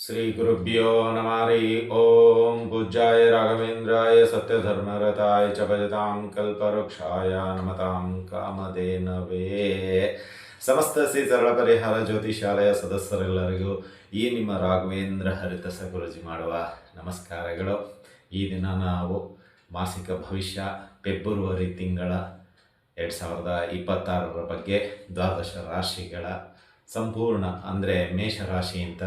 श्रीगुरुभ्यो नमः हरि ॐ पूज्याय राघवेन्द्राय सत्यधर्मरताय च भजतां कल्पवृक्षाय नमतां ಕಾಮಧೇನವೇ ಸಮಸ್ತ ಶ್ರೀ ಸರಳ ಪರಿಹಾರ ಜ್ಯೋತಿಷಾಲಯ ಸದಸ್ಯರೆಲ್ಲರಿಗೂ ಈ ನಿಮ್ಮ ರಾಘವೇಂದ್ರ ಹರಿತಸ ಗುರುಜಿ ಮಾಡುವ ನಮಸ್ಕಾರಗಳು ಈ ದಿನ ನಾವು ಮಾಸಿಕ ಭವಿಷ್ಯ ಫೆಬ್ರವರಿ ತಿಂಗಳ ಎರಡು ಸಾವಿರದ ಇಪ್ಪತ್ತಾರರ ಬಗ್ಗೆ ದ್ವಾದಶ ರಾಶಿಗಳ ಸಂಪೂರ್ಣ ಅಂದರೆ ಮೇಷರಾಶಿಯಿಂದ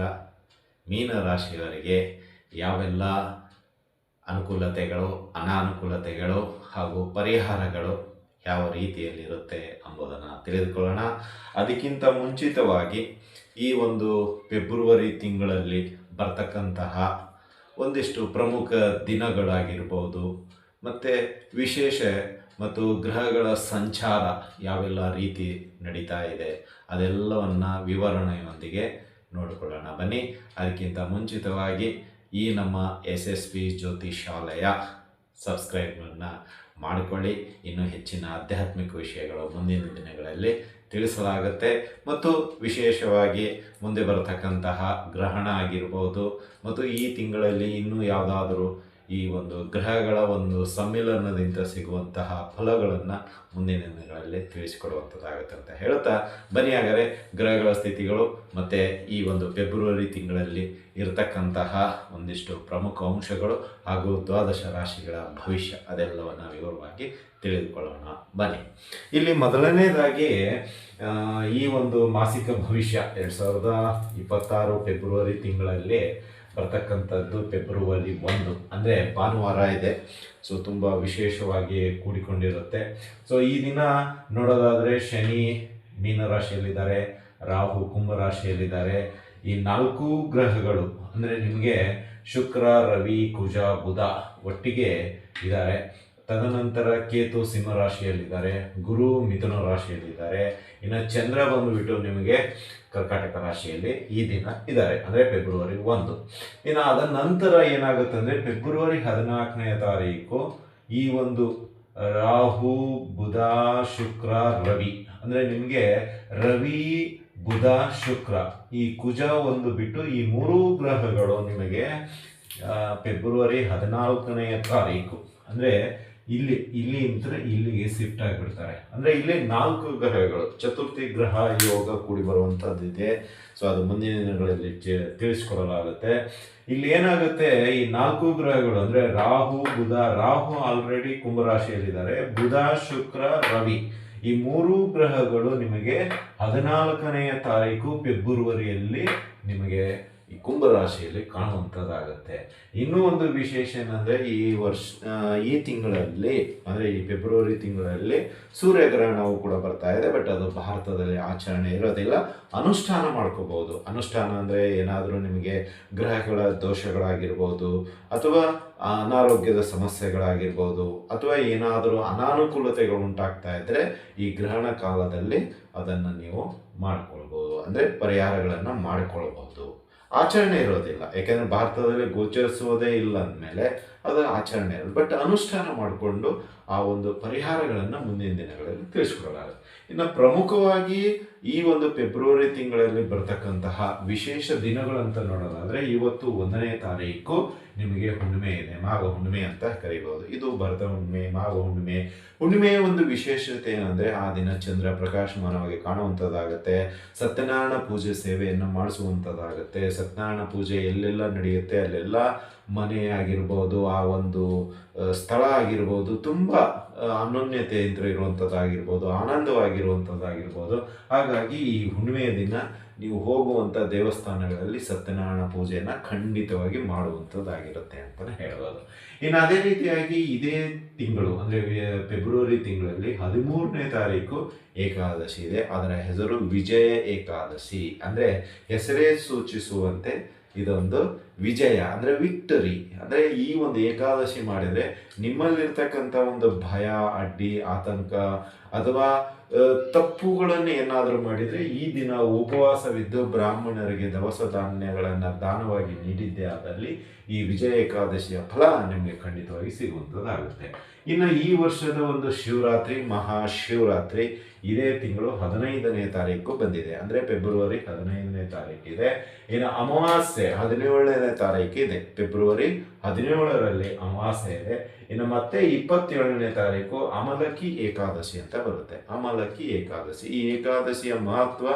ಮೀನರಾಶಿಯವರಿಗೆ ಯಾವೆಲ್ಲ ಅನುಕೂಲತೆಗಳು, ಅನಾನುಕೂಲತೆಗಳು ಹಾಗೂ ಪರಿಹಾರಗಳು ಯಾವ ರೀತಿಯಲ್ಲಿರುತ್ತೆ ಎಂಬುದನ್ನು ತಿಳಿದುಕೊಳ್ಳೋಣ. ಅದಕ್ಕಿಂತ ಮುಂಚಿತವಾಗಿ ಈ ಒಂದು ಫೆಬ್ರವರಿ ತಿಂಗಳಲ್ಲಿ ಬರ್ತಕ್ಕಂತಹ ಒಂದಿಷ್ಟು ಪ್ರಮುಖ ದಿನಗಳಾಗಿರ್ಬೋದು, ಮತ್ತು ವಿಶೇಷ ಮತ್ತು ಗ್ರಹಗಳ ಸಂಚಾರ ಯಾವೆಲ್ಲ ರೀತಿ ನಡೀತಾ ಇದೆ ಅದೆಲ್ಲವನ್ನು ವಿವರಣೆಯೊಂದಿಗೆ ನೋಡಿಕೊಳ್ಳೋಣ. ಬನ್ನಿ, ಅದಕ್ಕಿಂತ ಮುಂಚಿತವಾಗಿ ಈ ನಮ್ಮ ಎಸ್ ಎಸ್ ಪಿ ಜ್ಯೋತಿಷಾಲಯ ಸಬ್ಸ್ಕ್ರೈಬನ್ನು ಮಾಡಿಕೊಳ್ಳಿ. ಇನ್ನೂ ಹೆಚ್ಚಿನ ಆಧ್ಯಾತ್ಮಿಕ ವಿಷಯಗಳು ಮುಂದಿನ ದಿನಗಳಲ್ಲಿ ತಿಳಿಸಲಾಗುತ್ತೆ. ಮತ್ತು ವಿಶೇಷವಾಗಿ ಮುಂದೆ ಬರತಕ್ಕಂತಹ ಗ್ರಹಣ ಆಗಿರ್ಬೋದು, ಮತ್ತು ಈ ತಿಂಗಳಲ್ಲಿ ಇನ್ನೂ ಯಾವುದಾದರೂ ಈ ಒಂದು ಗ್ರಹಗಳ ಒಂದು ಸಮ್ಮಿಲನದಿಂದ ಸಿಗುವಂತಹ ಫಲಗಳನ್ನು ಮುಂದಿನ ದಿನಗಳಲ್ಲಿ ತಿಳಿಸಿಕೊಡುವಂಥದ್ದಾಗುತ್ತೆ ಅಂತ ಹೇಳ್ತಾ ಬನ್ನಿ ಹಾಗಾದರೆ ಗ್ರಹಗಳ ಸ್ಥಿತಿಗಳು ಮತ್ತು ಈ ಒಂದು ಫೆಬ್ರವರಿ ತಿಂಗಳಲ್ಲಿ ಇರತಕ್ಕಂತಹ ಒಂದಿಷ್ಟು ಪ್ರಮುಖ ಅಂಶಗಳು ಹಾಗೂ ದ್ವಾದಶ ರಾಶಿಗಳ ಭವಿಷ್ಯ ಅದೆಲ್ಲವನ್ನು ವಿವರವಾಗಿ ತಿಳಿದುಕೊಳ್ಳೋಣ. ಬನ್ನಿ. ಇಲ್ಲಿ ಮೊದಲನೇದಾಗಿ ಈ ಒಂದು ಮಾಸಿಕ ಭವಿಷ್ಯ ಎರಡು ಸಾವಿರದ ಇಪ್ಪತ್ತಾರು ಫೆಬ್ರವರಿ ತಿಂಗಳಲ್ಲಿ ಬರ್ತಕ್ಕಂಥದ್ದು ಫೆಬ್ರವರಿ ಒಂದು. ಅಂದರೆ ಭಾನುವಾರ ಇದೆ. ಸೊ ತುಂಬ ವಿಶೇಷವಾಗಿ ಕೂಡಿಕೊಂಡಿರುತ್ತೆ. ಸೊ ಈ ದಿನ ನೋಡೋದಾದರೆ ಶನಿ ಮೀನರಾಶಿಯಲ್ಲಿದ್ದಾರೆ, ರಾಹು ಕುಂಭರಾಶಿಯಲ್ಲಿದ್ದಾರೆ. ಈ ನಾಲ್ಕು ಗ್ರಹಗಳು, ಅಂದರೆ ನಿಮಗೆ ಶುಕ್ರ, ರವಿ, ಕುಜ, ಬುಧ ಒಟ್ಟಿಗೆ ಇದ್ದಾರೆ. ತದನಂತರ ಕೇತು ಸಿಂಹ ರಾಶಿಯಲ್ಲಿದ್ದಾರೆ, ಗುರು ಮಿಥುನ ರಾಶಿಯಲ್ಲಿದ್ದಾರೆ. ಇನ್ನು ಚಂದ್ರ ಬಂದುಬಿಟ್ಟು ನಿಮಗೆ ಕರ್ಕಾಟಕ ರಾಶಿಯಲ್ಲಿ ಈ ದಿನ ಇದ್ದಾರೆ, ಅಂದರೆ ಫೆಬ್ರವರಿ ಒಂದು. ಇನ್ನು ಅದ ನಂತರ ಏನಾಗುತ್ತೆ ಅಂದರೆ ಫೆಬ್ರವರಿ ಹದಿನಾಲ್ಕನೇ ತಾರೀಕು ಈ ಒಂದು ರಾಹು, ಬುಧ, ಶುಕ್ರ, ರವಿ, ಅಂದರೆ ನಿಮಗೆ ರವಿ, ಬುಧ, ಶುಕ್ರ ಈ ಕುಜ ಒಂದು ಬಿಟ್ಟು ಈ ಮೂರೂ ಗ್ರಹಗಳು ನಿಮಗೆ ಫೆಬ್ರವರಿ ಹದಿನಾಲ್ಕನೆಯ ತಾರೀಕು. ಅಂದರೆ ಇಲ್ಲಿ ಇಲ್ಲಿ ಅಂದರೆ ಇಲ್ಲಿಗೆ ಶಿಫ್ಟ್ ಆಗಿಬಿಡ್ತಾರೆ. ಅಂದರೆ ಇಲ್ಲಿ ನಾಲ್ಕು ಗ್ರಹಗಳು, ಚತುರ್ಥಿ ಗ್ರಹ ಯೋಗ ಕೂಡಿ ಬರುವಂಥದ್ದಿದೆ ಸೊ ಅದು ಮುಂದಿನ ದಿನಗಳಲ್ಲಿ ತಿಳಿಸ್ಕೊಡಲಾಗುತ್ತೆ. ಇಲ್ಲಿ ಏನಾಗುತ್ತೆ, ಈ ನಾಲ್ಕು ಗ್ರಹಗಳು ಅಂದರೆ ರಾಹು, ಬುಧ, ರಾಹು ಆಲ್ರೆಡಿ ಕುಂಭರಾಶಿಯಲ್ಲಿದ್ದಾರೆ. ಬುಧ, ಶುಕ್ರ, ರವಿ. ಈ ಮೂರು ಗ್ರಹಗಳು ನಿಮಗೆ ಹದಿನಾಲ್ಕನೆಯ ತಾರೀಕು, ಫೆಬ್ರವರಿಯಲ್ಲಿ ನಿಮಗೆ ಈ ಕುಂಭರಾಶಿಯಲ್ಲಿ ಕಾಣುವಂಥದ್ದಾಗುತ್ತೆ. ಇನ್ನೂ ಒಂದು ವಿಶೇಷ ಏನಂದರೆ ಈ ವರ್ಷ ಈ ತಿಂಗಳಲ್ಲಿ, ಅಂದರೆ ಈ ಫೆಬ್ರವರಿ ತಿಂಗಳಲ್ಲಿ ಸೂರ್ಯಗ್ರಹಣವು ಕೂಡ ಬರ್ತಾ ಇದೆ ಬಟ್ ಅದು ಭಾರತದಲ್ಲಿ ಆಚರಣೆ ಇರೋದಿಲ್ಲ. ಅನುಷ್ಠಾನ ಮಾಡ್ಕೋಬಹುದು. ಅನುಷ್ಠಾನ ಅಂದರೆ ಏನಾದರೂ ನಿಮಗೆ ಗ್ರಹಗಳ ದೋಷಗಳಾಗಿರ್ಬೋದು, ಅಥವಾ ಅನಾರೋಗ್ಯದ ಸಮಸ್ಯೆಗಳಾಗಿರ್ಬೋದು, ಅಥವಾ ಏನಾದರೂ ಅನಾನುಕೂಲತೆಗಳು ಉಂಟಾಗ್ತಾ ಇದ್ದರೆ ಈ ಗ್ರಹಣ ಕಾಲದಲ್ಲಿ ಅದನ್ನು ನೀವು ಮಾಡಿಕೊಳ್ಬೋದು. ಅಂದರೆ ಪರಿಹಾರಗಳನ್ನು ಮಾಡಿಕೊಳ್ಬಹುದು. ಆಚರಣೆ ಇರೋದಿಲ್ಲ. ಯಾಕೆಂದ್ರೆ ಭಾರತದಲ್ಲಿ ಗೋಚರಿಸುವುದೇ ಇಲ್ಲ ಅಂದಮೇಲೆ ಅದು ಆಚರಣೆ ಬಟ್ ಅನುಷ್ಠಾನ ಮಾಡಿಕೊಂಡು ಆ ಒಂದು ಪರಿಹಾರಗಳನ್ನು ಮುಂದಿನ ದಿನಗಳಲ್ಲಿ ತಿಳಿಸ್ಕೊಡಲಾಗುತ್ತೆ. ಇನ್ನು ಪ್ರಮುಖವಾಗಿ ಈ ಒಂದು ಫೆಬ್ರವರಿ ತಿಂಗಳಲ್ಲಿ ಬರ್ತಕ್ಕಂತಹ ವಿಶೇಷ ದಿನಗಳಂತ ನೋಡೋದಾದರೆ ಇವತ್ತು ಒಂದನೇ ತಾರೀಕು ನಿಮಗೆ ಹುಣ್ಣಿಮೆ ಇದೆ, ಮಾಘ ಹುಣ್ಣಿಮೆ ಅಂತ ಕರಿಬಹುದು. ಇದು ಭರತ ಹುಣ್ಣಿಮೆ, ಮಾಘ ಹುಣ್ಣಿಮೆ. ಹುಣ್ಣಿಮೆಯ ಒಂದು ವಿಶೇಷತೆ ಏನಂದರೆ ಆ ದಿನ ಚಂದ್ರ ಪ್ರಕಾಶಮಾನವಾಗಿ ಕಾಣುವಂಥದ್ದಾಗುತ್ತೆ. ಸತ್ಯನಾರಾಯಣ ಪೂಜೆ ಸೇವೆಯನ್ನು ಮಾಡಿಸುವಂಥದ್ದಾಗುತ್ತೆ. ಸತ್ಯನಾರಾಯಣ ಪೂಜೆ ಎಲ್ಲೆಲ್ಲ ನಡೆಯುತ್ತೆ. ಅಲ್ಲೆಲ್ಲ ಮನೆ ಆಗಿರ್ಬೋದು ಆ ಒಂದು ಸ್ಥಳ ಆಗಿರ್ಬೋದು, ತುಂಬ ಅನನ್ಯತೆಯಿಂದ ಇರುವಂಥದ್ದಾಗಿರ್ಬೋದು ಆನಂದವಾಗಿರುವಂಥದ್ದಾಗಿರ್ಬೋದು ಹಾಗಾಗಿ ಈ ಹುಣ್ಣಿಮೆಯ ದಿನ ನೀವು ಹೋಗುವಂಥ ದೇವಸ್ಥಾನಗಳಲ್ಲಿ ಸತ್ಯನಾರಾಯಣ ಪೂಜೆಯನ್ನು ಖಂಡಿತವಾಗಿ ಮಾಡುವಂಥದ್ದಾಗಿರುತ್ತೆ ಅಂತಲೇ ಹೇಳ್ಬೋದು. ಇನ್ನು ಅದೇ ರೀತಿಯಾಗಿ ಇದೇ ತಿಂಗಳು, ಅಂದರೆ ಫೆಬ್ರವರಿ ತಿಂಗಳಲ್ಲಿ ಹದಿಮೂರನೇ ತಾರೀಕು ಏಕಾದಶಿ ಇದೆ. ಅದರ ಹೆಸರು ವಿಜಯ ಏಕಾದಶಿ. ಅಂದರೆ, ಹೆಸರೇ ಸೂಚಿಸುವಂತೆ ಇದೊಂದು ವಿಜಯ, ಅಂದರೆ ವಿಕ್ಟರಿ, ಅಂದರೆ ಈ ಒಂದು ಏಕಾದಶಿ ಮಾಡಿದರೆ ನಿಮ್ಮಲ್ಲಿರ್ತಕ್ಕಂಥ ಒಂದು ಭಯ, ಅಡ್ಡಿ, ಆತಂಕ ಅಥವಾ ತಪ್ಪುಗಳನ್ನು ಏನಾದರೂ ಮಾಡಿದರೆ ಈ ದಿನ ಉಪವಾಸವಿದ್ದು ಬ್ರಾಹ್ಮಣರಿಗೆ ದವಸ ಧಾನ್ಯಗಳನ್ನು ದಾನವಾಗಿ ನೀಡಿದ್ದೇ ಆದಲ್ಲಿ ಈ ವಿಜಯ ಏಕಾದಶಿಯ ಫಲ ನಿಮಗೆ ಖಂಡಿತವಾಗಿ ಸಿಗುವಂಥದ್ದಾಗುತ್ತೆ. ಇನ್ನು ಈ ವರ್ಷದ ಒಂದು ಶಿವರಾತ್ರಿ ಮಹಾಶಿವರಾತ್ರಿ ಇದೇ ತಿಂಗಳು ಹದಿನೈದನೇ ತಾರೀಕು ಬಂದಿದೆ. ಅಂದರೆ ಫೆಬ್ರವರಿ ಹದಿನೈದನೇ ತಾರೀಕಿದೆ ಇನ್ನು ಅಮಾವಾಸ್ಯೆ ಹದಿನೇಳನೇ ತಾರೀಕಿದೆ ಫೆಬ್ರವರಿ ಹದಿನೇಳರಲ್ಲಿ ಅಮಾವಾಸ್ಯೆ ಇದೆ. ಇನ್ನು ಮತ್ತೆ ಇಪ್ಪತ್ತೇಳನೇ ತಾರೀಕು ಅಮಲಕ್ಕಿ ಏಕಾದಶಿ ಅಂತ ಬರುತ್ತೆ. ಅಮಲಕ್ಕಿ ಏಕಾದಶಿ. ಈ ಏಕಾದಶಿಯ ಮಹತ್ವ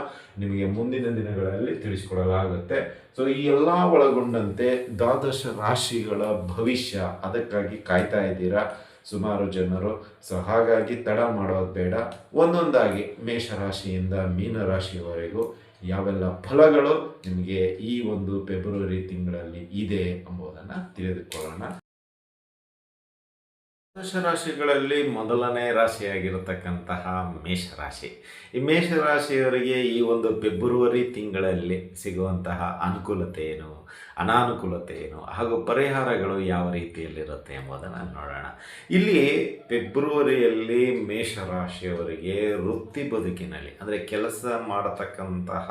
ನಿಮಗೆ ಮುಂದಿನ ದಿನಗಳಲ್ಲಿ ತಿಳಿಸಿಕೊಡಲಾಗುತ್ತೆ. ಸೊ ಈ ಎಲ್ಲ ಒಳಗೊಂಡಂತೆ ದ್ವಾದಶ ರಾಶಿಗಳ ಭವಿಷ್ಯ ಅದಕ್ಕಾಗಿ ಕಾಯ್ತಾ ಇದ್ದೀರಾ? ಸುಮಾರು ಜನರು. ಸೊ ಹಾಗಾಗಿ ತಡ ಮಾಡೋದು ಬೇಡ. ಒಂದೊಂದಾಗಿ ಮೇಷರಾಶಿಯಿಂದ ಮೀನರಾಶಿಯವರೆಗೂ ಯಾವೆಲ್ಲ ಫಲಗಳು ನಿಮಗೆ ಈ ಒಂದು ಫೆಬ್ರವರಿ ತಿಂಗಳಲ್ಲಿ ಇದೆ ಎಂಬುದನ್ನು ತಿಳಿದುಕೊಳ್ಳೋಣ. ರಾಶಿಗಳಲ್ಲಿ ಮೊದಲನೇ ರಾಶಿಯಾಗಿರತಕ್ಕಂತಹ ಮೇಷರಾಶಿ. ಈ ಮೇಷರಾಶಿಯವರಿಗೆ ಈ ಒಂದು ಫೆಬ್ರವರಿ ತಿಂಗಳಲ್ಲಿ ಸಿಗುವಂತಹ ಅನುಕೂಲತೆ ಏನು? ಅನಾನುಕೂಲತೆ ಏನು? ಹಾಗೂ ಪರಿಹಾರಗಳು ಯಾವ ರೀತಿಯಲ್ಲಿರುತ್ತೆ ಎಂಬುದನ್ನು ನೋಡೋಣ. ಇಲ್ಲಿ ಫೆಬ್ರವರಿಯಲ್ಲಿ ಮೇಷರಾಶಿಯವರಿಗೆ ವೃತ್ತಿ ಬದುಕಿನಲ್ಲಿ, ಅಂದರೆ ಕೆಲಸ ಮಾಡತಕ್ಕಂತಹ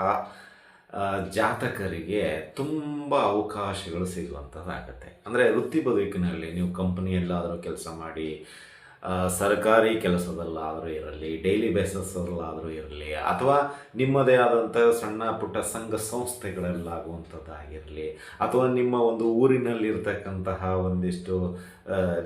ಜಾತಕರಿಗೆ ತುಂಬ ಅವಕಾಶಗಳು ಸಿಗುವಂಥದ್ದಾಗತ್ತೆ ಅಂದರೆ ವೃತ್ತಿ ಬದುಕಿನಲ್ಲಿ ನೀವು ಕಂಪ್ನಿಯಲ್ಲಾದರೂ ಕೆಲಸ ಮಾಡಿ ಸರ್ಕಾರಿ ಕೆಲಸದಲ್ಲಾದರೂ ಇರಲಿ, ಡೈಲಿ ಬೇಸಸ್ಸಲ್ಲಾದರೂ ಇರಲಿ, ಅಥವಾ ನಿಮ್ಮದೇ ಆದಂಥ ಸಣ್ಣ ಪುಟ್ಟ ಸಂಘ ಸಂಸ್ಥೆಗಳಲ್ಲಾಗುವಂಥದ್ದಾಗಿರಲಿ, ಅಥವಾ ನಿಮ್ಮ ಒಂದು ಊರಿನಲ್ಲಿರ್ತಕ್ಕಂತಹ ಒಂದಿಷ್ಟು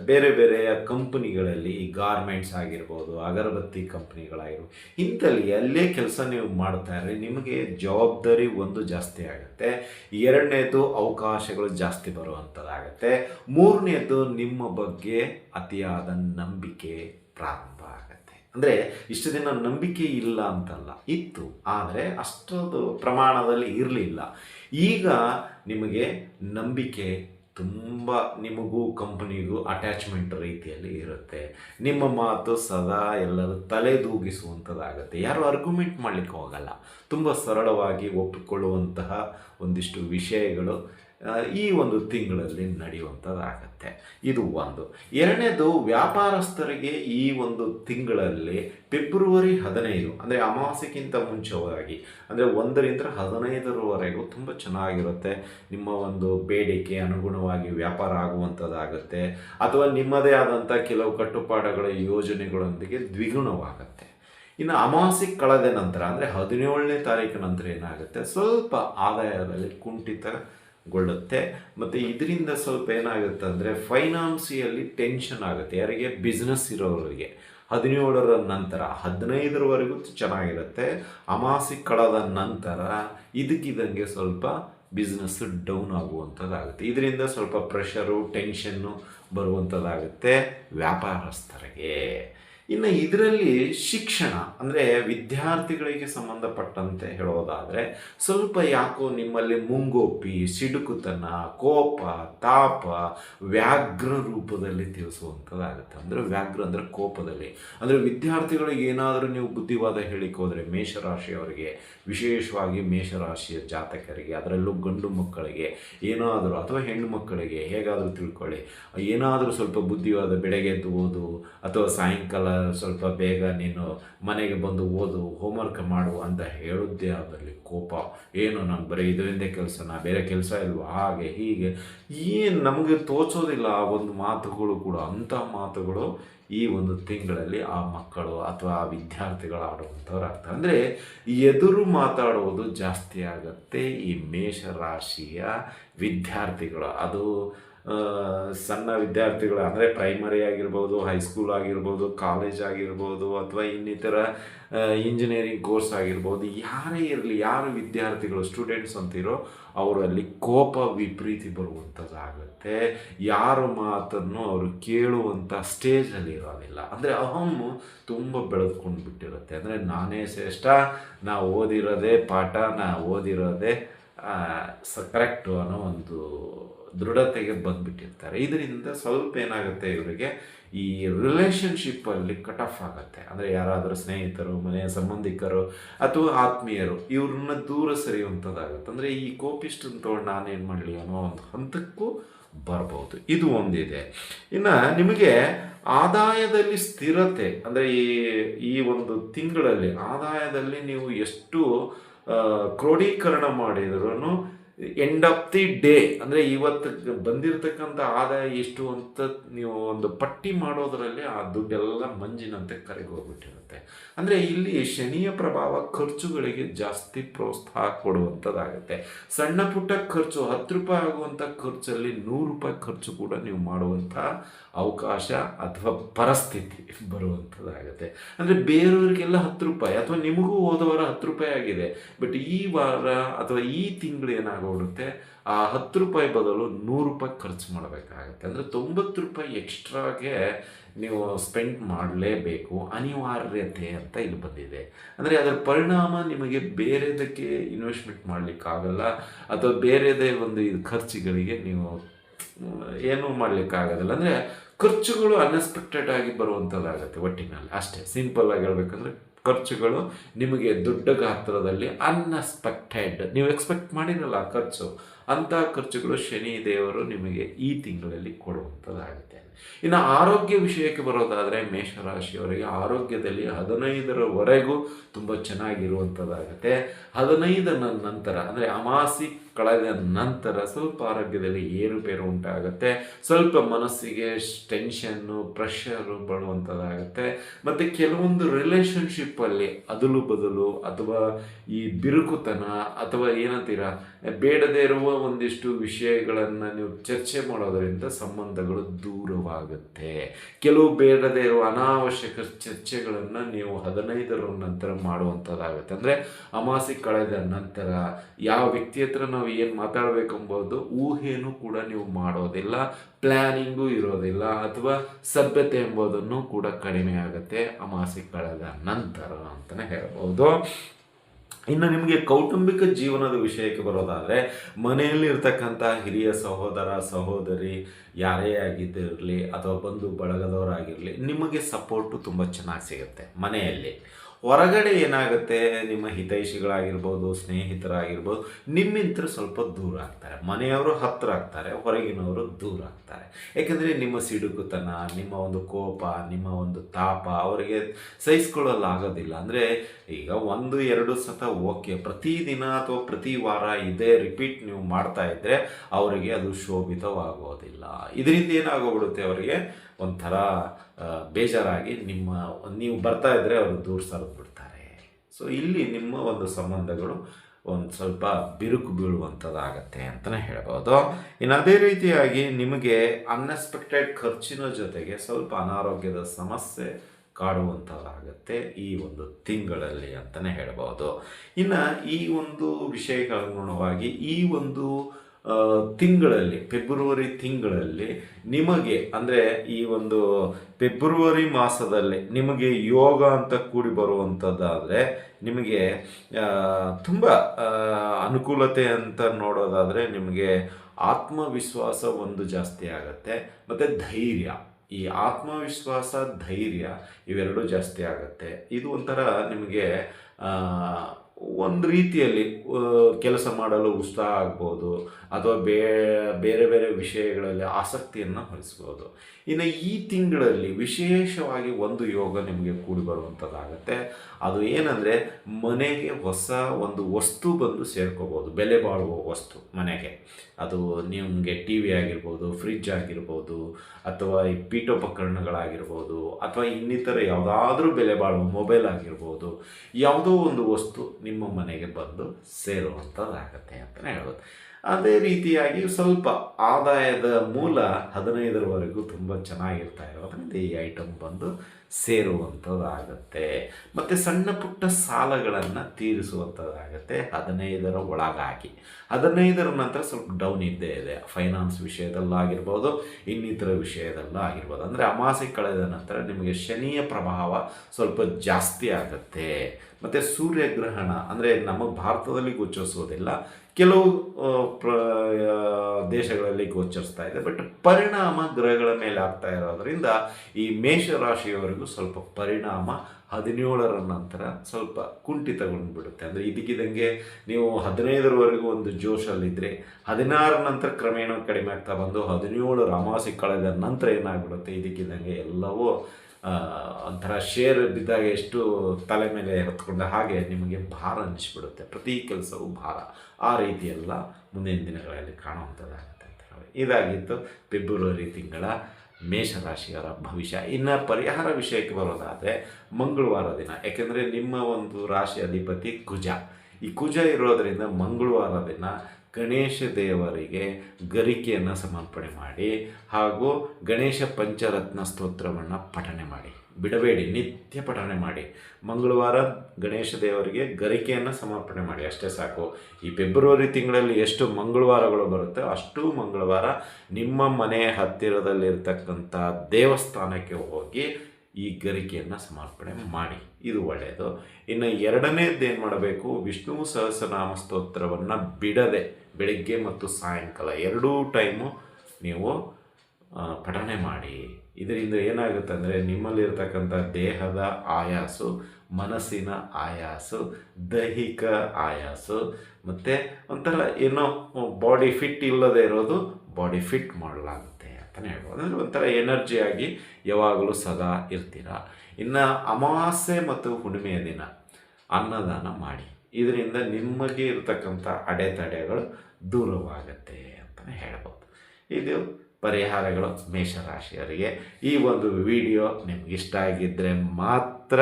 ಬೇರೆ ಬೇರೆಯ ಕಂಪನಿಗಳಲ್ಲಿ ಗಾರ್ಮೆಂಟ್ಸ್ ಆಗಿರ್ಬೋದು, ಅಗರಬತ್ತಿ ಕಂಪ್ನಿಗಳಾಗಿರ್ಬೋದು, ಇಂಥಲ್ಲಿ ಅಲ್ಲೇ ಕೆಲಸ ನೀವು ಮಾಡ್ತಾ ಇದ್ರೆ ನಿಮಗೆ ಜವಾಬ್ದಾರಿ ಒಂದು ಜಾಸ್ತಿ ಆಗುತ್ತೆ. ಎರಡನೇದು ಅವಕಾಶಗಳು ಜಾಸ್ತಿ ಬರುವಂಥದ್ದಾಗುತ್ತೆ. ಮೂರನೇದು ನಿಮ್ಮ ಬಗ್ಗೆ ಅತಿಯಾದ ನಂಬಿಕೆ ಪ್ರಾರಂಭ ಆಗುತ್ತೆ. ಅಂದರೆ ಇಷ್ಟು ದಿನ ನಂಬಿಕೆ ಇಲ್ಲ ಅಂತಲ್ಲ, ಇತ್ತು. ಆದರೆ ಅಷ್ಟೊಂದು ಪ್ರಮಾಣದಲ್ಲಿ ಇರಲಿಲ್ಲ. ಈಗ ನಿಮಗೆ ನಂಬಿಕೆ ತುಂಬ ನಿಮಗೂ ಕಂಪ್ನಿಗೂ ಅಟ್ಯಾಚ್ಮೆಂಟ್ ರೀತಿಯಲ್ಲಿ ಇರುತ್ತೆ. ನಿಮ್ಮ ಮಾತು ಸದಾ ಎಲ್ಲರೂ ತಲೆದೂಗಿಸುವಂಥದ್ದಾಗುತ್ತೆ ಯಾರು ಅರ್ಗ್ಯುಮೆಂಟ್ ಮಾಡಲಿಕ್ಕೆ ಹೋಗಲ್ಲ. ತುಂಬ ಸರಳವಾಗಿ ಒಪ್ಪಿಕೊಳ್ಳುವಂತಹ ಒಂದಿಷ್ಟು ವಿಷಯಗಳು ಈ ಒಂದು ತಿಂಗಳಲ್ಲಿ ನಡೆಯುವಂಥದ್ದಾಗತ್ತೆ. ಇದು ಒಂದು. ಎರಡನೇದು, ವ್ಯಾಪಾರಸ್ಥರಿಗೆ ಈ ಒಂದು ತಿಂಗಳಲ್ಲಿ ಫೆಬ್ರವರಿ ಹದಿನೈದು, ಅಂದರೆ ಅಮಾವಾಸ್ಯಕ್ಕಿಂತ ಮುಂಚೆವಾಗಿ, ಅಂದರೆ ಒಂದರಿಂದ ಹದಿನೈದರವರೆಗೂ ತುಂಬ ಚೆನ್ನಾಗಿರುತ್ತೆ. ನಿಮ್ಮ ಒಂದು ಬೇಡಿಕೆ ಅನುಗುಣವಾಗಿ ವ್ಯಾಪಾರ ಆಗುವಂಥದ್ದಾಗುತ್ತೆ. ಅಥವಾ ನಿಮ್ಮದೇ ಆದಂಥ ಕೆಲವು ಕಟ್ಟುಪಾಡುಗಳ ಯೋಜನೆಗಳೊಂದಿಗೆ ದ್ವಿಗುಣವಾಗುತ್ತೆ. ಇನ್ನು ಅಮಾವಾಸ್ಯ ಕಳೆದ ನಂತರ, ಅಂದರೆ ಹದಿನೇಳನೇ ತಾರೀಕು ನಂತರ ಏನಾಗುತ್ತೆ? ಸ್ವಲ್ಪ ಆದಾಯದಲ್ಲಿ ಕುಂಠಿತಗೊಳ್ಳುತ್ತೆ ಮತ್ತು ಇದರಿಂದ ಸ್ವಲ್ಪ ಏನಾಗುತ್ತೆ ಅಂದರೆ ಫೈನಾನ್ಸಿಯಲ್ಲಿ ಟೆನ್ಷನ್ ಆಗುತ್ತೆ. ಯಾರಿಗೆ? ಬಿಸ್ನೆಸ್ ಇರೋರಿಗೆ. ಹದಿನೇಳರ ನಂತರ, ಹದಿನೈದರವರೆಗೂ ಚೆನ್ನಾಗಿರುತ್ತೆ. ಅಮಾಸಿ ಕಳೆದ ನಂತರ ಇದಕ್ಕಿದಂಗೆ ಸ್ವಲ್ಪ ಬಿಸ್ನೆಸ್ ಡೌನ್ ಆಗುವಂಥದ್ದಾಗುತ್ತೆ. ಇದರಿಂದ ಸ್ವಲ್ಪ ಪ್ರೆಷರು, ಟೆನ್ಷನ್ನು ಬರುವಂಥದ್ದಾಗುತ್ತೆ ವ್ಯಾಪಾರಸ್ಥರಿಗೆ. ಇನ್ನು ಇದರಲ್ಲಿ ಶಿಕ್ಷಣ, ಅಂದರೆ ವಿದ್ಯಾರ್ಥಿಗಳಿಗೆ ಸಂಬಂಧಪಟ್ಟಂತೆ ಹೇಳೋದಾದರೆ ಸ್ವಲ್ಪ ಯಾಕೋ ನಿಮ್ಮಲ್ಲಿ ಮುಂಗೋಪಿ, ಸಿಡುಕುತನ, ಕೋಪ, ತಾಪ ವ್ಯಾಘ್ರ ರೂಪದಲ್ಲಿ ತಿಳಿಸುವಂಥದ್ದಾಗುತ್ತೆ. ಅಂದರೆ ವ್ಯಾಘ್ರ ಅಂದರೆ ಕೋಪದಲ್ಲಿ. ಅಂದರೆ ವಿದ್ಯಾರ್ಥಿಗಳಿಗೆ ಏನಾದರೂ ನೀವು ಬುದ್ಧಿವಾದ ಹೇಳಿಕೋದ್ರೆ ಮೇಷರಾಶಿಯವರಿಗೆ, ವಿಶೇಷವಾಗಿ ಮೇಷರಾಶಿಯ ಜಾತಕರಿಗೆ, ಅದರಲ್ಲೂ ಗಂಡು ಮಕ್ಕಳಿಗೆ ಏನಾದರೂ, ಅಥವಾ ಹೆಣ್ಣು ಮಕ್ಕಳಿಗೆ ಹೇಗಾದರೂ ತಿಳ್ಕೊಳ್ಳಿ. ಏನಾದರೂ ಸ್ವಲ್ಪ ಬುದ್ಧಿವಾದ ಬೆಳಗ್ಗೆ ಎದ್ದು ಅಥವಾ ಸಾಯಂಕಾಲ ಸ್ವಲ್ಪ ಬೇಗ ನೀನು ಮನೆಗೆ ಬಂದು ಓದು ಹೋಮ್ವರ್ಕ್ ಮಾಡು ಅಂತ ಹೇಳಿದ್ದೆ ಅದರಲ್ಲಿ ಕೋಪ. ಏನು ನಾನು ಬರೀ ಇದರಿಂದ ಕೆಲಸನ ಬೇರೆ ಕೆಲಸ ಇಲ್ವಾ? ಹಾಗೆ ಹೀಗೆ. ಏನು ನಮಗೆ ತೋಚೋದಿಲ್ಲ ಆ ಒಂದು ಮಾತುಗಳು ಕೂಡ. ಅಂಥ ಮಾತುಗಳು ಈ ಒಂದು ತಿಂಗಳಲ್ಲಿ ಆ ಮಕ್ಕಳು ಅಥವಾ ಆ ವಿದ್ಯಾರ್ಥಿಗಳು ಆಡುವಂಥವ್ರು ಆಗ್ತಾರೆ. ಅಂದರೆ ಎದುರು ಮಾತಾಡುವುದು ಜಾಸ್ತಿ ಆಗುತ್ತೆ ಈ ಮೇಷರಾಶಿಯ ವಿದ್ಯಾರ್ಥಿಗಳು. ಅದು ಸಣ್ಣ ವಿದ್ಯಾರ್ಥಿಗಳು ಅಂದರೆ ಪ್ರೈಮರಿ ಆಗಿರ್ಬೋದು ಹೈಸ್ಕೂಲ್ ಆಗಿರ್ಬೋದು ಕಾಲೇಜ್ ಆಗಿರ್ಬೋದು ಅಥವಾ ಇನ್ನಿತರ ಇಂಜಿನಿಯರಿಂಗ್ ಕೋರ್ಸ್ ಆಗಿರ್ಬೋದು, ಯಾರೇ ಇರಲಿ, ಯಾರು ವಿದ್ಯಾರ್ಥಿಗಳು ಸ್ಟೂಡೆಂಟ್ಸ್ ಅಂತಿರೋ ಅವರಲ್ಲಿ ಕೋಪ ವಿಪರೀತಿ ಬರುವಂಥದ್ದಾಗುತ್ತೆ. ಯಾರ ಮಾತನ್ನು ಅವರು ಕೇಳುವಂಥ ಸ್ಟೇಜಲ್ಲಿ ಇರೋದಿಲ್ಲ. ಅಂದರೆ ಅಹಂ ತುಂಬ ಬೆಳೆದುಕೊಂಡು ಬಿಟ್ಟಿರುತ್ತೆ. ಅಂದರೆ ನಾನೇ ಶ್ರೇಷ್ಠ, ನಾ ಓದಿರೋದೇ ಪಾಠ, ನಾ ಓದಿರೋದೇ ಕರೆಕ್ಟು ಅನ್ನೋ ಒಂದು ದೃಢತೆಗೆ ಬಂದುಬಿಟ್ಟಿರ್ತಾರೆ. ಇದರಿಂದ ಸ್ವಲ್ಪ ಏನಾಗುತ್ತೆ ಇವರಿಗೆ ಈ ರಿಲೇಷನ್ಶಿಪ್ಪಲ್ಲಿ ಕಟ್ ಆಫ್ ಆಗುತ್ತೆ. ಅಂದರೆ ಯಾರಾದರೂ ಸ್ನೇಹಿತರು, ಮನೆಯ ಸಂಬಂಧಿಕರು ಅಥವಾ ಆತ್ಮೀಯರು, ಇವ್ರನ್ನ ದೂರ ಸರಿಯುವಂಥದ್ದಾಗುತ್ತೆ. ಅಂದರೆ ಈ ಕೋಪಿಷ್ಟನ್ನು ತೊಗೊಂಡು ನಾನೇನು ಮಾಡಲಿ ಅನ್ನೋ ಒಂದು ಹಂತಕ್ಕೂ ಬರ್ಬೋದು. ಇದು ಒಂದಿದೆ. ಇನ್ನು ನಿಮಗೆ ಆದಾಯದಲ್ಲಿ ಸ್ಥಿರತೆ, ಅಂದರೆ ಈ ಈ ಒಂದು ತಿಂಗಳಲ್ಲಿ ಆದಾಯದಲ್ಲಿ ನೀವು ಎಷ್ಟು ಕ್ರೋಢೀಕರಣ ಮಾಡಿದ್ರೂ ಎಂಡ್ ಆಫ್ ದಿ ಡೇ ಅಂದರೆ ಇವತ್ತು ಬಂದಿರತಕ್ಕಂಥ ಆದಾಯ ಎಷ್ಟು ಅಂತ ನೀವು ಒಂದು ಪಟ್ಟಿ ಮಾಡೋದರಲ್ಲಿ ಆ ದುಡ್ಡೆಲ್ಲ ಮಂಜಿನಂತೆ ಕರೆಗೆ ಹೋಗ್ಬಿಟ್ಟಿರುತ್ತೆ. ಅಂದರೆ ಇಲ್ಲಿ ಶನಿಯ ಪ್ರಭಾವ ಖರ್ಚುಗಳಿಗೆ ಜಾಸ್ತಿ ಪ್ರೋತ್ಸಾಹ ಕೊಡುವಂಥದ್ದಾಗುತ್ತೆ. ಸಣ್ಣ ಪುಟ್ಟ ಖರ್ಚು, ಹತ್ತು ರೂಪಾಯಿ ಆಗುವಂಥ ಖರ್ಚಲ್ಲಿ ನೂರು ರೂಪಾಯಿ ಖರ್ಚು ಕೂಡ ನೀವು ಮಾಡುವಂಥ ಅವಕಾಶ ಅಥವಾ ಪರಿಸ್ಥಿತಿ ಬರುವಂಥದ್ದಾಗುತ್ತೆ. ಅಂದರೆ ಬೇರೆಯವರಿಗೆಲ್ಲ ಹತ್ತು ರೂಪಾಯಿ, ಅಥವಾ ನಿಮಗೂ ಹೋದ ವಾರ ಹತ್ತು ರೂಪಾಯಿ ಆಗಿದೆ, ಬಟ್ ಈ ವಾರ ಅಥವಾ ಈ ತಿಂಗಳು ಏನಾಗ್ಬಿಡುತ್ತೆ ಆ ಹತ್ತು ರೂಪಾಯಿ ಬದಲು ನೂರು ರೂಪಾಯಿ ಖರ್ಚು ಮಾಡಬೇಕಾಗತ್ತೆ. ಅಂದರೆ ತೊಂಬತ್ತು ರೂಪಾಯಿ ಎಕ್ಸ್ಟ್ರಾಗೆ ನೀವು ಸ್ಪೆಂಡ್ ಮಾಡಲೇಬೇಕು. ಅನಿವಾರ್ಯತೆ ಅಂತ ಇಲ್ಲಿ ಬಂದಿದೆ. ಅಂದರೆ ಅದರ ಪರಿಣಾಮ ನಿಮಗೆ ಬೇರೆದಕ್ಕೆ ಇನ್ವೆಸ್ಟ್ಮೆಂಟ್ ಮಾಡಲಿಕ್ಕಾಗಲ್ಲ. ಅಥವಾ ಬೇರೆದೇ ಒಂದು ಖರ್ಚುಗಳಿಗೆ ನೀವು ಏನೂ ಮಾಡಲಿಕ್ಕಾಗೋದಿಲ್ಲ. ಅಂದರೆ ಖರ್ಚುಗಳು ಅನ್ಎಕ್ಸ್ಪೆಕ್ಟೆಡ್ ಆಗಿ ಬರುವಂಥದ್ದಾಗುತ್ತೆ ಒಟ್ಟಿನಲ್ಲಿ. ಅಷ್ಟೇ. ಸಿಂಪಲ್ ಆಗಿ ಹೇಳ್ಬೇಕಂದ್ರೆ ಖರ್ಚುಗಳು ನಿಮಗೆ ದೊಡ್ಡ ಗಾತ್ರದಲ್ಲಿ ಅನ್ಎಕ್ಸ್ಪೆಕ್ಟೆಡ್ ನೀವು ಎಕ್ಸ್ಪೆಕ್ಟ್ ಮಾಡಿರಲ್ಲ ಖರ್ಚು. ಅಂತಹ ಖರ್ಚುಗಳು ಶನಿ ದೇವರು ನಿಮಗೆ ಈ ತಿಂಗಳಲ್ಲಿ ಕೊಡುವಂಥದ್ದಾಗುತ್ತೆ ಇನ್ನು ಆರೋಗ್ಯ ವಿಷಯಕ್ಕೆ ಬರೋದಾದರೆ ಮೇಷರಾಶಿಯವರಿಗೆ ಆರೋಗ್ಯದಲ್ಲಿ ಹದಿನೈದರವರೆಗೂ ತುಂಬ ಚೆನ್ನಾಗಿರುವಂಥದ್ದಾಗುತ್ತೆ. ಹದಿನೈದರ ನಂತರ, ಅಂದರೆ ಅಮಾಸಿ ಕಳೆದ ನಂತರ ಸ್ವಲ್ಪ ಆರೋಗ್ಯದಲ್ಲಿ ಏರುಪೇರು ಉಂಟಾಗುತ್ತೆ. ಸ್ವಲ್ಪ ಮನಸ್ಸಿಗೆ ಟೆನ್ಷನ್ನು ಪ್ರೆಷರು ಬರುವಂಥದ್ದಾಗುತ್ತೆ. ಮತ್ತು ಕೆಲವೊಂದು ರಿಲೇಷನ್ಶಿಪ್ಪಲ್ಲಿ ಅದಲು ಬದಲು ಅಥವಾ ಈ ಬಿರುಕುತನ ಅಥವಾ ಏನಂತೀರ, ಬೇಡದೇ ಇರುವ ಒಂದಿಷ್ಟು ವಿಷಯಗಳನ್ನು ನೀವು ಚರ್ಚೆ ಮಾಡೋದರಿಂದ ಸಂಬಂಧಗಳು ದೂರವಾಗುತ್ತೆ ಕೆಲವು ಬೇಡದೇ ಇರುವ ಅನಾವಶ್ಯಕ ಚರ್ಚೆಗಳನ್ನು ನೀವು ಹದಿನೈದರ ನಂತರ ಮಾಡುವಂಥದ್ದಾಗುತ್ತೆ. ಅಂದರೆ ಅಮಾಸಿ ಕಳೆದ ನಂತರ ಯಾವ ವ್ಯಕ್ತಿ ಹತ್ರ ನಾವು ಏನು ಮಾತಾಡಬೇಕೆಂಬುದು ಊಹೆನೂ ಕೂಡ ನೀವು ಮಾಡೋದಿಲ್ಲ ಪ್ಲ್ಯಾನಿಂಗು ಇರೋದಿಲ್ಲ, ಅಥವಾ ಸಭ್ಯತೆ ಎಂಬುದನ್ನು ಕೂಡ ಕಡಿಮೆ ಆಗುತ್ತೆ ಅಮಾಸಿ ಕಳೆದ ನಂತರ ಅಂತಲೇ ಹೇಳ್ಬೋದು. ಇನ್ನು ನಿಮಗೆ ಕೌಟುಂಬಿಕ ಜೀವನದ ವಿಷಯಕ್ಕೆ ಬರೋದಾದರೆ, ಮನೆಯಲ್ಲಿ ಇರ್ತಕ್ಕಂಥ ಹಿರಿಯ ಸಹೋದರ, ಸಹೋದರಿ, ಯಾರೇ ಆಗಿದ್ದಿರಲಿ ಅಥವಾ ಬಂಧು ಬಳಗದವರಾಗಿರಲಿ, ನಿಮಗೆ ಸಪೋರ್ಟು ತುಂಬ ಚೆನ್ನಾಗಿ ಸಿಗುತ್ತೆ ಮನೆಯಲ್ಲಿ. ಹೊರಗಡೆ ಏನಾಗುತ್ತೆ? ನಿಮ್ಮ ಹಿತೈಷಿಗಳಾಗಿರ್ಬೋದು, ಸ್ನೇಹಿತರಾಗಿರ್ಬೋದು ನಿಮ್ಮಿಂದ ಸ್ವಲ್ಪ ದೂರ ಆಗ್ತಾರೆ. ಮನೆಯವರು ಹತ್ತಿರ ಆಗ್ತಾರೆ, ಹೊರಗಿನವರು ದೂರ ಆಗ್ತಾರೆ. ಯಾಕೆಂದರೆ ನಿಮ್ಮ ಸಿಡುಕುತನ, ನಿಮ್ಮ ಒಂದು ಕೋಪ, ನಿಮ್ಮ ಒಂದು ತಾಪ ಅವರಿಗೆ ಸಹಿಸ್ಕೊಳ್ಳಲಾಗೋದಿಲ್ಲ. ಅಂದರೆ ಈಗ ಒಂದು, ಎರಡು ಸತ ಓಕೆ. ಪ್ರತಿದಿನ ಅಥವಾ ಪ್ರತಿ ವಾರ ಇದೇ ರಿಪೀಟ್ ನೀವು ಮಾಡ್ತಾ ಇದ್ದರೆ ಅವರಿಗೆ ಅದು ಶೋಭಿತವಾಗೋದಿಲ್ಲ. ಇದರಿಂದ ಏನಾಗೋಗ್ಬಿಡುತ್ತೆ ಅವರಿಗೆ? ಒಂಥರ ಬೇಜಾರಾಗಿ ನಿಮ್ಮ, ನೀವು ಬರ್ತಾ ಇದ್ದರೆ ಅವರು ದೂರ ಸರಿದು ಬಿಡ್ತಾರೆ. ಸೊ ಇಲ್ಲಿ ನಿಮ್ಮ ಒಂದು ಸಂಬಂಧಗಳು ಒಂದು ಸ್ವಲ್ಪ ಬಿರುಕು ಬೀಳುವಂಥದ್ದಾಗತ್ತೆ ಅಂತಲೇ ಹೇಳ್ಬೋದು. ಇನ್ನು ಅದೇ ರೀತಿಯಾಗಿ ನಿಮಗೆ ಅನ್ಎಕ್ಸ್ಪೆಕ್ಟೆಡ್ ಖರ್ಚಿನ ಜೊತೆಗೆ ಸ್ವಲ್ಪ ಅನಾರೋಗ್ಯದ ಸಮಸ್ಯೆ ಕಾಡುವಂಥದ್ದಾಗತ್ತೆ ಈ ಒಂದು ತಿಂಗಳಲ್ಲಿ ಅಂತಲೇ ಹೇಳ್ಬೋದು. ಇನ್ನು ಈ ಒಂದು ವಿಷಯಗನುಗುಣವಾಗಿ ಈ ಒಂದು ತಿಂಗಳಲ್ಲಿ, ಫೆಬ್ರವರಿ ತಿಂಗಳಲ್ಲಿ ನಿಮಗೆ, ಅಂದರೆ ಈ ಒಂದು ಫೆಬ್ರವರಿ ಮಾಸದಲ್ಲಿ ನಿಮಗೆ ಯೋಗ ಅಂತ ಕೂಡಿ ಬರುವಂಥದ್ದಾದರೆ ನಿಮಗೆ ತುಂಬ ಅನುಕೂಲತೆ ಅಂತ ನೋಡೋದಾದರೆ ನಿಮಗೆ ಆತ್ಮವಿಶ್ವಾಸ ಒಂದು ಜಾಸ್ತಿ ಆಗುತ್ತೆ, ಮತ್ತು ಧೈರ್ಯ. ಈ ಆತ್ಮವಿಶ್ವಾಸ, ಧೈರ್ಯ ಇವೆರಡೂ ಜಾಸ್ತಿ ಆಗುತ್ತೆ. ಇದು ಒಂಥರ ನಿಮಗೆ ಒಂದು ರೀತಿಯಲ್ಲಿ ಕೆಲಸ ಮಾಡಲು ಉತ್ಸಾಹ ಆಗ್ಬೋದು, ಅಥವಾ ಬೇ, ಬೇರೆ ಬೇರೆ ವಿಷಯಗಳಲ್ಲಿ ಆಸಕ್ತಿಯನ್ನು ಹೊರಿಸ್ಬೋದು. ಇನ್ನು ಈ ತಿಂಗಳಲ್ಲಿ ವಿಶೇಷವಾಗಿ ಒಂದು ಯೋಗ ನಿಮಗೆ ಕೂಡಿ ಬರುವಂಥದ್ದಾಗುತ್ತೆ ಅದು ಏನಂದರೆ, ಮನೆಗೆ ಹೊಸ ಒಂದು ವಸ್ತು ಬಂದು ಸೇರ್ಕೋಬೋದು, ಬೆಲೆ ಬಾಳುವ ವಸ್ತು ಮನೆಗೆ. ಅದು ನಿಮಗೆ ಟಿ ವಿ ಆಗಿರ್ಬೋದು ಫ್ರಿಜ್ ಆಗಿರ್ಬೋದು, ಅಥವಾ ಈ ಪೀಠೋಪಕರಣಗಳಾಗಿರ್ಬೋದು, ಅಥವಾ ಇನ್ನಿತರ ಯಾವುದಾದ್ರೂ ಬೆಲೆ ಬಾಳುವ ಮೊಬೈಲ್ ಆಗಿರ್ಬೋದು, ಯಾವುದೋ ಒಂದು ವಸ್ತು ನಿಮ್ಮ ಮನೆಗೆ ಬಂದು ಸೇರುವಂಥದ್ದಾಗತ್ತೆ ಅಂತಲೇ ಹೇಳ್ಬೋದು. ಅದೇ ರೀತಿಯಾಗಿ ಸ್ವಲ್ಪ ಆದಾಯದ ಮೂಲ ಹದಿನೈದರವರೆಗೂ ತುಂಬ ಚೆನ್ನಾಗಿರ್ತಾ ಇರೋದ್ರಿಂದ ಈ ಐಟಮ್ ಬಂದು ಸೇರುವಂಥದ್ದಾಗತ್ತೆ. ಮತ್ತು ಸಣ್ಣ ಪುಟ್ಟ ಸಾಲಗಳನ್ನು ತೀರಿಸುವಂಥದ್ದಾಗತ್ತೆ. ಹದಿನೈದರ ಒಳಗಾಗಿ. ಹದಿನೈದರ ನಂತರ ಸ್ವಲ್ಪ ಡೌನ್ ಇದ್ದೇ ಇದೆ. ಫೈನಾನ್ಸ್ ವಿಷಯದಲ್ಲಾಗಿರ್ಬೋದು, ಇನ್ನಿತರ ವಿಷಯದಲ್ಲಾಗಿರ್ಬೋದು. ಅಂದರೆ ಅಮಾಸೆ ಕಳೆದ ನಂತರ ನಿಮಗೆ ಶನಿಯ ಪ್ರಭಾವ ಸ್ವಲ್ಪ ಜಾಸ್ತಿ ಆಗುತ್ತೆ. ಮತ್ತು ಸೂರ್ಯಗ್ರಹಣ ಅಂದರೆ ನಮ್ಮ ಭಾರತದಲ್ಲಿ ಗೋಚರಿಸೋದಿಲ್ಲ ಕೆಲವು ಪ್ರ ದೇಶಗಳಲ್ಲಿ ಗೋಚರಿಸ್ತಾ ಇದೆ. ಬಟ್ ಪರಿಣಾಮ ಗ್ರಹಗಳ ಮೇಲೆ ಆಗ್ತಾ ಇರೋದ್ರಿಂದ ಈ ಮೇಷರಾಶಿಯವರೆಗೂ ಸ್ವಲ್ಪ ಪರಿಣಾಮ ಹದಿನೇಳರ ನಂತರ ಸ್ವಲ್ಪ ಕುಂಠಿತಗೊಂಡು ಬಿಡುತ್ತೆ ಅಂದರೆ ಇದಕ್ಕಿದಂಗೆ ನೀವು ಹದಿನೈದರವರೆಗೂ ಒಂದು ಜೋಶಲ್ಲಿದ್ದರೆ ಹದಿನಾರ ನಂತರ ಕ್ರಮೇಣ ಕಡಿಮೆ ಆಗ್ತಾ ಬಂದು ಹದಿನೇಳು ಅಮಾವಾಸ್ಯೆ ಕಳೆದ ನಂತರ ಏನಾಗ್ಬಿಡುತ್ತೆ? ಇದಕ್ಕಿದಂಗೆ ಎಲ್ಲವೂ ಒಂಥರ ಶೇರ್ ಬಿದ್ದಾಗ ಎಷ್ಟು ತಲೆ ಮೇಲೆ ಹೊತ್ಕೊಂಡ ಹಾಗೆ ನಿಮಗೆ ಭಾರ ಅನ್ನಿಸ್ಬಿಡುತ್ತೆ. ಪ್ರತಿ ಕೆಲಸವೂ ಭಾರ. ಆ ರೀತಿಯೆಲ್ಲ ಮುಂದಿನ ದಿನಗಳಲ್ಲಿ ಕಾಣುವಂಥದ್ದಾಗುತ್ತೆ ಅಂತ ಹೇಳಿ. ಇದಾಗಿತ್ತು ಫೆಬ್ರವರಿ ತಿಂಗಳ ಮೇಷರಾಶಿಯವರ ಭವಿಷ್ಯ. ಇನ್ನು ಪರಿಹಾರ ವಿಷಯಕ್ಕೆ ಬರೋದಾದರೆ ಮಂಗಳವಾರ ದಿನ. ಯಾಕೆಂದರೆ ನಿಮ್ಮ ಒಂದು ರಾಶಿ ಅಧಿಪತಿ ಕುಜ. ಈ ಕುಜ ಇರೋದರಿಂದ ಮಂಗಳವಾರ ದಿನ ಗಣೇಶ ದೇವರಿಗೆ ಗರಿಕೆಯನ್ನು ಸಮರ್ಪಣೆ ಮಾಡಿ ಹಾಗೂ ಗಣೇಶ ಪಂಚರತ್ನ ಸ್ತೋತ್ರವನ್ನು ಪಠನೆ ಮಾಡಿ. ಬಿಡಬೇಡಿ, ನಿತ್ಯ ಪಠನೆ ಮಾಡಿ. ಮಂಗಳವಾರ ಗಣೇಶ ದೇವರಿಗೆ ಗರಿಕೆಯನ್ನು ಸಮರ್ಪಣೆ ಮಾಡಿ. ಅಷ್ಟೇ ಸಾಕು. ಈ ಫೆಬ್ರವರಿ ತಿಂಗಳಲ್ಲಿ ಎಷ್ಟು ಮಂಗಳವಾರಗಳು ಬರುತ್ತೆ ಅಷ್ಟು ಮಂಗಳವಾರ ನಿಮ್ಮ ಮನೆ ಹತ್ತಿರದಲ್ಲಿರ್ತಕ್ಕಂಥ ದೇವಸ್ಥಾನಕ್ಕೆ ಹೋಗಿ ಈ ಗರಿಕೆಯನ್ನು ಸಮರ್ಪಣೆ ಮಾಡಿ. ಇದು ಒಳ್ಳೆಯದು. ಇನ್ನು ಎರಡನೇದ್ದು ಏನು ಮಾಡಬೇಕು? ವಿಷ್ಣು ಸಹಸ್ರನಾಮ ಸ್ತೋತ್ರವನ್ನು ಬಿಡದೆ ಬೆಳಿಗ್ಗೆ ಮತ್ತು ಸಾಯಂಕಾಲ ಎರಡೂ ಟೈಮು ನೀವು ಪಠನೆ ಮಾಡಿ. ಇದರಿಂದ ಏನಾಗುತ್ತೆ ಅಂದರೆ ನಿಮ್ಮಲ್ಲಿರ್ತಕ್ಕಂಥ ದೇಹದ ಆಯಾಸು, ಮನಸ್ಸಿನ ಆಯಾಸು, ದೈಹಿಕ ಆಯಾಸು, ಮತ್ತು ಒಂಥರ ಏನೋ ಬಾಡಿ ಫಿಟ್ ಇಲ್ಲದೆ ಇರೋದು ಬಾಡಿ ಫಿಟ್ ಮಾಡಲಾಗುತ್ತೆ ಅಂತಲೇ ಹೇಳ್ಬೋದು ಅಂದರೆ ಒಂಥರ ಎನರ್ಜಿಯಾಗಿ ಯಾವಾಗಲೂ ಸದಾ ಇರ್ತೀರ? ಇನ್ನು ಅಮಾವಾಸ್ಯೆ ಮತ್ತು ಹುಣ್ಣಿಮೆಯ ದಿನ, ಅನ್ನದಾನ ಮಾಡಿ. ಇದರಿಂದ ನಿಮಗೆ ಇರತಕ್ಕಂಥ ಅಡೆತಡೆಗಳು ದೂರವಾಗುತ್ತೆ ಅಂತಲೇ ಹೇಳ್ಬೋದು. ಇದು ಪರಿಹಾರಗಳು ಮೇಷರಾಶಿಯವರಿಗೆ. ಈ ಒಂದು ವಿಡಿಯೋ ನಿಮ್ಗೆ ಇಷ್ಟ ಆಗಿದ್ದರೆ ಮಾತ್ರ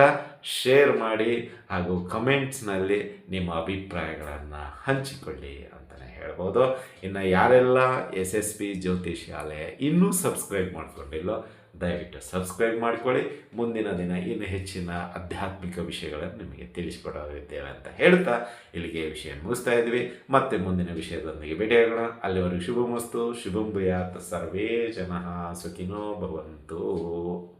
ಶೇರ್ ಮಾಡಿ ಹಾಗೂ ಕಮೆಂಟ್ಸ್ನಲ್ಲಿ ನಿಮ್ಮ ಅಭಿಪ್ರಾಯಗಳನ್ನು ಹಂಚಿಕೊಳ್ಳಿ ಅಂತಲೇ ಹೇಳ್ಬೋದು. ಇನ್ನು ಯಾರೆಲ್ಲ ಎಸ್ ಎಸ್ ಪಿ ಜ್ಯೋತಿಷ್ಯಾಲಯ ಇನ್ನೂ ಸಬ್ಸ್ಕ್ರೈಬ್ ಮಾಡ್ಕೊಂಡಿಲ್ಲೋ ದಯವಿಟ್ಟು ಸಬ್ಸ್ಕ್ರೈಬ್ ಮಾಡಿಕೊಳ್ಳಿ. ಮುಂದಿನ ದಿನ ಇನ್ನು ಹೆಚ್ಚಿನ ಆಧ್ಯಾತ್ಮಿಕ ವಿಷಯಗಳನ್ನು ನಿಮಗೆ ತಿಳಿಸಿಕೊಡಲಿದ್ದೇವೆ ಅಂತ ಹೇಳ್ತಾ ಇಲ್ಲಿಗೆ ವಿಷಯ ಮುಗಿಸ್ತಾ ಇದ್ವಿ. ಮತ್ತೆ ಮುಂದಿನ ವಿಷಯದೊಂದಿಗೆ ಭೇಟಿಯಾಗೋಣ. ಅಲ್ಲಿವರೆಗೂ ಶುಭಮಸ್ತು. ಶುಭಂ ಭೂಯಾತ್. ಸರ್ವೇ ಜನ. ಸುಖಿನೋ ಭವಂತು.